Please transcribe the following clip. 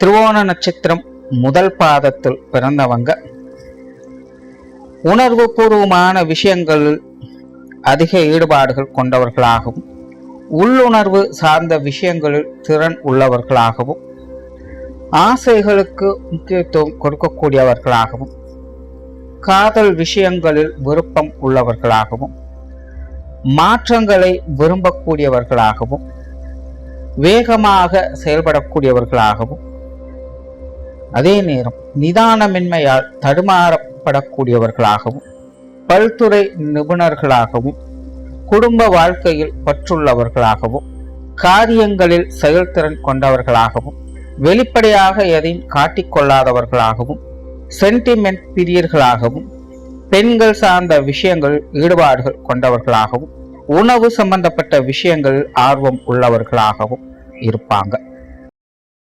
திருவோண நட்சத்திரம் முதல் பாதத்தில் பிறந்தவங்க. உணர்வு பூர்வமான விஷயங்களில் அதிக ஈடுபாடுகள் கொண்டவர்களாகவும் உள்ளுணர்வு சார்ந்த விஷயங்களில் திறன் உள்ளவர்களாகவும் ஆசைகளுக்கு முக்கியத்துவம் கொடுக்கக்கூடியவர்களாகவும் காதல் விஷயங்களில் விருப்பம் உள்ளவர்களாகவும் மாற்றங்களை விரும்பக்கூடியவர்களாகவும் வேகமாக செயல்படக்கூடியவர்களாகவும் அதே நேரம் நிதானமின்மையால் தடுமாறப்படக்கூடியவர்களாகவும் பல்துறை நிபுணர்களாகவும் குடும்ப வாழ்க்கையில் பற்றுள்ளவர்களாகவும் காரியங்களில் செயல்திறன் கொண்டவர்களாகவும் வெளிப்படையாக எதையும் காட்டிக்கொள்ளாதவர்களாகவும் சென்டிமெண்ட் பிரியர்களாகவும் பெண்கள் சார்ந்த விஷயங்களில் ஈடுபாடுகள் கொண்டவர்களாகவும் உணவு சம்பந்தப்பட்ட விஷயங்களில் ஆர்வம் உள்ளவர்களாகவும் இருப்பாங்க.